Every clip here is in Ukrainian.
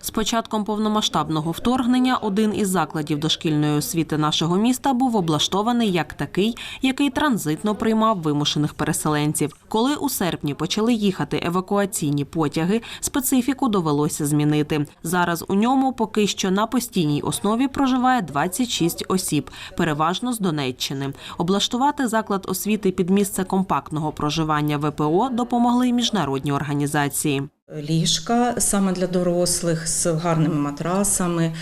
З початком повномасштабного вторгнення один із закладів дошкільної освіти нашого міста був облаштований як такий, який транзитно приймав вимушених переселенців. Коли у серпні почали їхати евакуаційні потяги, специфіку довелося змінити. Зараз у ньому поки що на постійній основі проживає 26 осіб, переважно з Донеччини. Облаштувати заклад освіти під місце компактного проживання ВПО допомогли міжнародні організації. Ліжка саме для дорослих з гарними матрасами,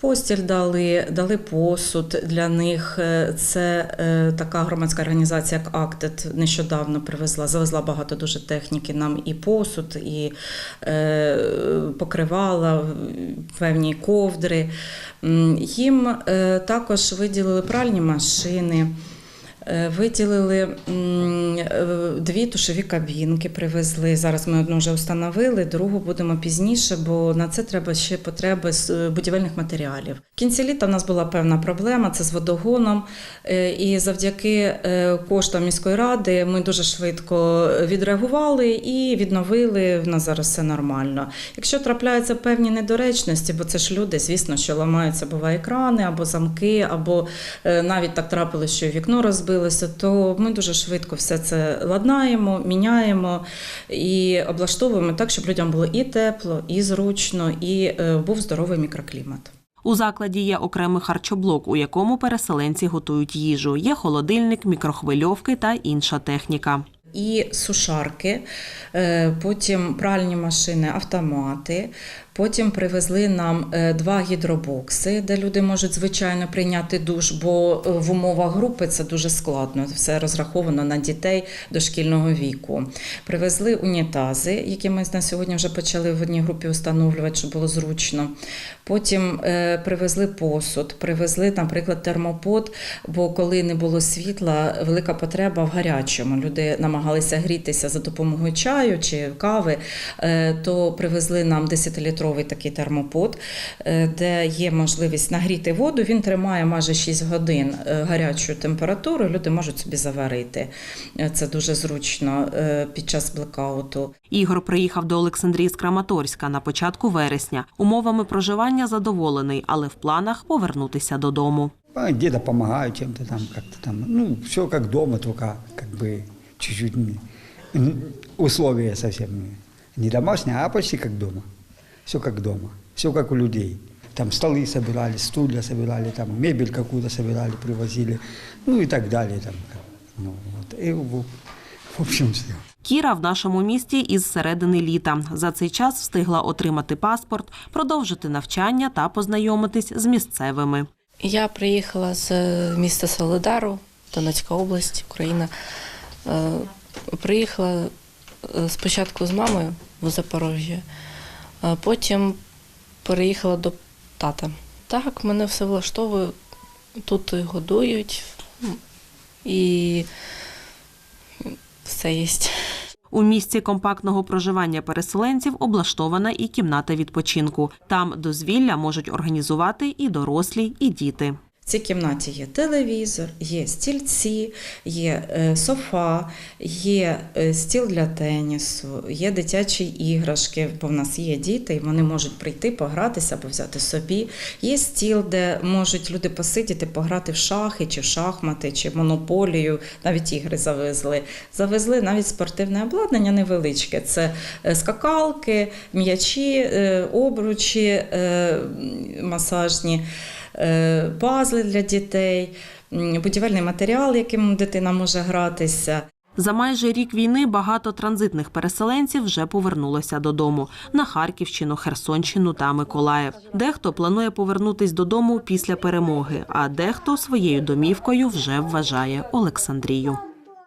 постіль дали, дали посуд для них. Е, Це е, така громадська організація, як Актет, нещодавно привезла, завезла багато дуже техніки нам і посуд, і е, покривала, певні ковдри. Їм також виділили пральні машини. Е, Виділили е, дві тушові кабінки, привезли. Зараз ми одну вже встановили, другу будемо пізніше, бо на це треба ще потреби з е, будівельних матеріалів. В кінці літа в нас була певна проблема це з водогоном. І завдяки коштам міської ради ми дуже швидко відреагували і відновили. В нас зараз все нормально. Якщо трапляються певні недоречності, бо це ж люди, звісно, що ламаються буває екрани або замки, або навіть так трапилося, що вікно розбилося, то ми дуже швидко все це ладнаємо, міняємо і облаштовуємо так, щоб людям було і тепло, і зручно, і е, був здоровий мікроклімат. У закладі є окремий харчоблок, у якому переселенці готують їжу. Є холодильник, мікрохвильовки та інша техніка. І сушарки, е, потім пральні машини, автомати. Потім привезли нам е, два гідробокси, де люди можуть звичайно прийняти душ, бо е, в умовах групи це дуже складно. Все розраховано на дітей дошкільного віку. Привезли унітази, які ми на сьогодні вже почали в одній групі встановлювати, щоб було зручно. Потім е, привезли посуд, привезли, наприклад, термопод, бо коли не було світла, велика потреба в гарячому. Люди намагалися грітися за допомогою чаю чи кави, то привезли нам 10-літровий такий термопод, е, де є можливість нагріти воду. Він тримає майже 6 годин е, гарячу температуру, люди можуть собі заварити. Е, Це дуже зручно під час блекауту. Ігор приїхав до Олександрії з Краматорська на початку вересня. Умовами проживання задоволений, але в планах повернутися додому. А, Где-то помогаю чем-то там, как-то там. Ну, все как дома, только как бы чуть-чуть условия совсем не- не домашние, а почти как дома. Все как дома, все как у людей. Там столы собирали, стулья собирали, там мебель какую-то собирали, привозили, ну и так далее. Там, ну, вот. И, в общем, все. Кіра в нашому місті із середини літа. За цей час встигла отримати паспорт, продовжити навчання та познайомитись з місцевими. Я приїхала з міста Солидару, Донецька область, Україна. Е, Приїхала е, спочатку з мамою в Запорожжя, потім переїхала до тата. Так, мене все влаштовує. Тут годують і все є. У місці компактного проживання переселенців облаштована і кімната відпочинку. Там дозвілля можуть організувати і дорослі, і діти. В цій кімнаті є телевізор, є стільці, є е, софа, є е, стіл для тенісу, є дитячі іграшки, бо в нас є діти, і вони можуть прийти, погратися або взяти собі. Є стіл, де можуть люди посидіти, пограти в шахи, чи в шахмати, чи в монополію, навіть ігри завезли. Завезли навіть спортивне обладнання невеличке. Це е, скакалки, м'ячі, обручі масажні пазли для дітей, будівельний матеріал, яким дитина може гратися. За майже рік війни багато транзитних переселенців вже повернулося додому на Харківщину, Херсонщину та Миколаїв. Дехто планує повернутись додому після перемоги, а дехто своєю домівкою вже вважає Олександрію.